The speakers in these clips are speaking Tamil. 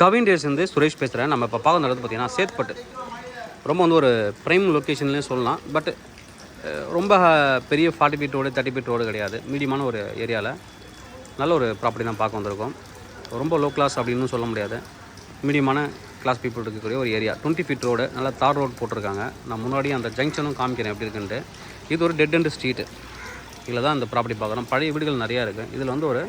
கவின் டேஸ் வந்து சுரேஷ் பேசுகிறேன் நம்ம இப்போ பார்க்க நடந்து பார்த்தீங்கன்னா சேத்பட்டு. ரொம்ப வந்து ஒரு ப்ரைம் லொக்கேஷன்லேயே சொல்லலாம். பட் ரொம்ப பெரிய forty feet road thirty feet road கிடையாது. மீடியமான ஒரு ஏரியாவில் நல்ல ஒரு ப்ராப்பர்ட்டி தான் பார்க்க வந்திருக்கோம். ரொம்ப லோ கிளாஸ் அப்படின்னு சொல்ல முடியாது. மீடியமான கிளாஸ் பீப்புள் இருக்கக்கூடிய ஒரு ஏரியா டுவெண்ட்டி ஃபீட் ரோடு நல்லா தார் ரோடு போட்டிருக்காங்க. நான் முன்னாடி அந்த ஜங்ஷனும் காமிக்கிறேன் எப்படி இருக்குன்ட்டு. இது ஒரு டெட் அண்ட் ஸ்ட்ரீட்டு இதில் தான் இந்த ப்ராப்பர்ட்டி பார்க்குறோம். பழைய வீடுகள் நிறையா இருக்குது இதில் வந்து ஒரு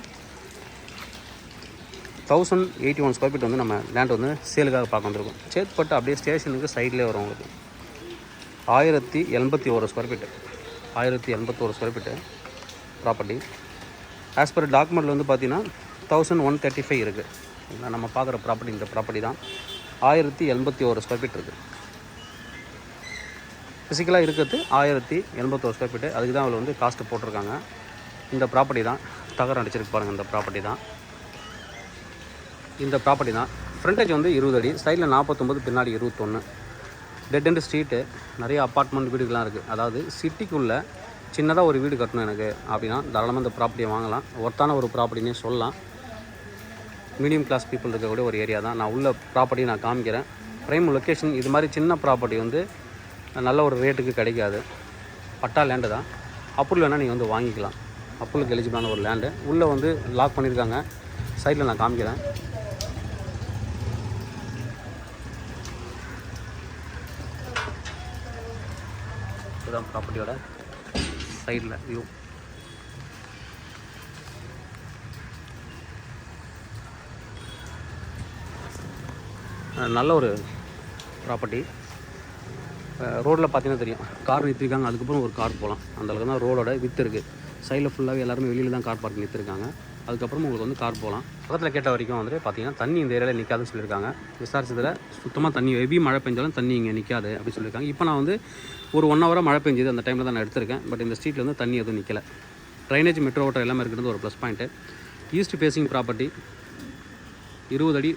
thousand eighty one square feet வந்து நம்ம லேண்ட் வந்து சேலுக்காக பார்க்க வந்திருக்கோம். சேத்பட்டு அப்படியே ஸ்டேஷனுக்கு சைட்லேயே வரும் உங்களுக்கு. ஆயிரத்தி எண்பத்தி ஒரு ஸ்கொயர் ஃபீட்டு ஆயிரத்தி எண்பத்தோரு square feet property as per டாக்குமெண்ட்டில் வந்து பார்த்தீங்கன்னா தௌசண்ட் ஒன் தேர்ட்டி ஃபைவ் இருக்குது நம்ம பார்க்குற ப்ராப்பர்ட்டி இந்த ப்ராப்பர்ட்டி தான். ஆயிரத்தி எண்பத்தி ஒரு ஸ்கொயர் ஃபீட் இருக்குது ஃபிசிக்கலாக இருக்கிறது ஆயிரத்தி எண்பத்தோரு ஸ்கொயர் ஃபீட்டு அதுக்கு தான் அவள் வந்து காஸ்ட்டு போட்டிருக்காங்க. இந்த ப்ராப்பர்ட்டி தான் தகரம் அடிச்சிருக்கு பாருங்கள் இந்த ப்ராப்பர்ட்டி தான். இந்த ப்ராப்பர்ட்டி தான். ஃப்ரண்டேஜ் வந்து இருபது அடி சைடில் நாற்பத்தொம்பது பின்னாடி இருபத்தொன்று டெட் அண்ட் ஸ்ட்ரீட்டு நிறைய அப்பார்ட்மெண்ட் வீடுகள்லாம் இருக்குது அதாவது சிட்டிக்குள்ளே சின்னதாக ஒரு வீடு கட்டணும் எனக்கு அப்படின்னா தாராளமாக இந்த ப்ராப்பர்ட்டியை வாங்கலாம். ஒர்த்தான ஒரு ப்ராப்பர்ட்டினே சொல்லலாம். மீடியம் கிளாஸ் பீப்புள் இருக்கக்கூடிய ஒரு ஏரியா தான். நான் உள்ள ப்ராப்பர்ட்டி நான் காமிக்கிறேன். ப்ரைம் லொக்கேஷன் இது மாதிரி சின்ன ப்ராப்பர்ட்டி வந்து நல்ல ஒரு ரேட்டுக்கு கிடைக்காது. பட்டா லேண்டு தான். அப்புள் வேணால் நீங்கள் வந்து வாங்கிக்கலாம். அப்புளுக்கு எலிஜிபிளான ஒரு லேண்டு உள்ளே வந்து லாக் பண்ணியிருக்காங்க. சைடில் நான் காமிக்கிறேன். இதுதான் ப்ராப்பர்ட்டியோட சைடில் வியூ நல்ல ஒரு ப்ராப்பர்ட்டி ரோட்டில் பார்த்தீங்கன்னா தெரியும். கார் நிறுத்திருக்காங்க. அதுக்கப்புறம் ஒரு கார் போகலாம். அந்த அளவுக்கு தான் ரோடோட வித்து இருக்குது சைடில் ஃபுல்லாகவே எல்லாருமே வெளியில் தான் கார் பார்க் நிறுத்திருக்காங்க. அதுக்கப்புறம் உங்களுக்கு வந்து கார் போகலாம். பக்கத்தில் கேட்ட வரைக்கும் வந்து பார்த்தீங்கன்னா தண்ணி இந்த ஏரியாவில் நிற்காதுன்னு சொல்லியிருக்காங்க. விசாரிச்சதில் சுத்தமாக தண்ணி ஹெவி மழை பெஞ்சாலும் தண்ணி இங்கே நிற்காது அப்படின்னு சொல்லியிருக்காங்க. இப்போ நான் வந்து ஒரு ஒன் ஹவராக மழை பெஞ்சது அந்த டைமில் தான் நான் எடுத்திருக்கேன். பட் இந்த ஸ்ட்ரீட்டில் வந்து தண்ணி எதுவும் நிற்கல ட்ரைனேஜ் மெட்ரோ ஓட்டர் எல்லாமே இருக்கிறது ஒரு plus point east facing property இருபது அடி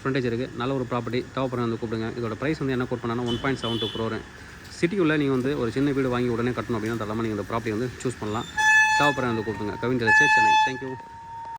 ஃப்ரண்டேஜ் இருக்குது நல்ல ஒரு ப்ராப்பர்ட்டி தேவைப்படுற வந்து கூப்பிடுங்க. இதோட ப்ரைஸ் வந்து என்ன கோட் பண்ணாலும் one point seven two crore சிட்டிக்குள்ளே நீங்கள் வந்து ஒரு சின்ன வீடு வாங்கி உடனே கட்டணும் அப்படின்னா தரலாமல் நீங்கள் இந்த ப்ராப்பர்ட்டி வந்து சூஸ் பண்ணலாம். தேவைப்படுற வந்து கூப்பிடுங்க. கவிஞர் சென்னை தேங்க்யூ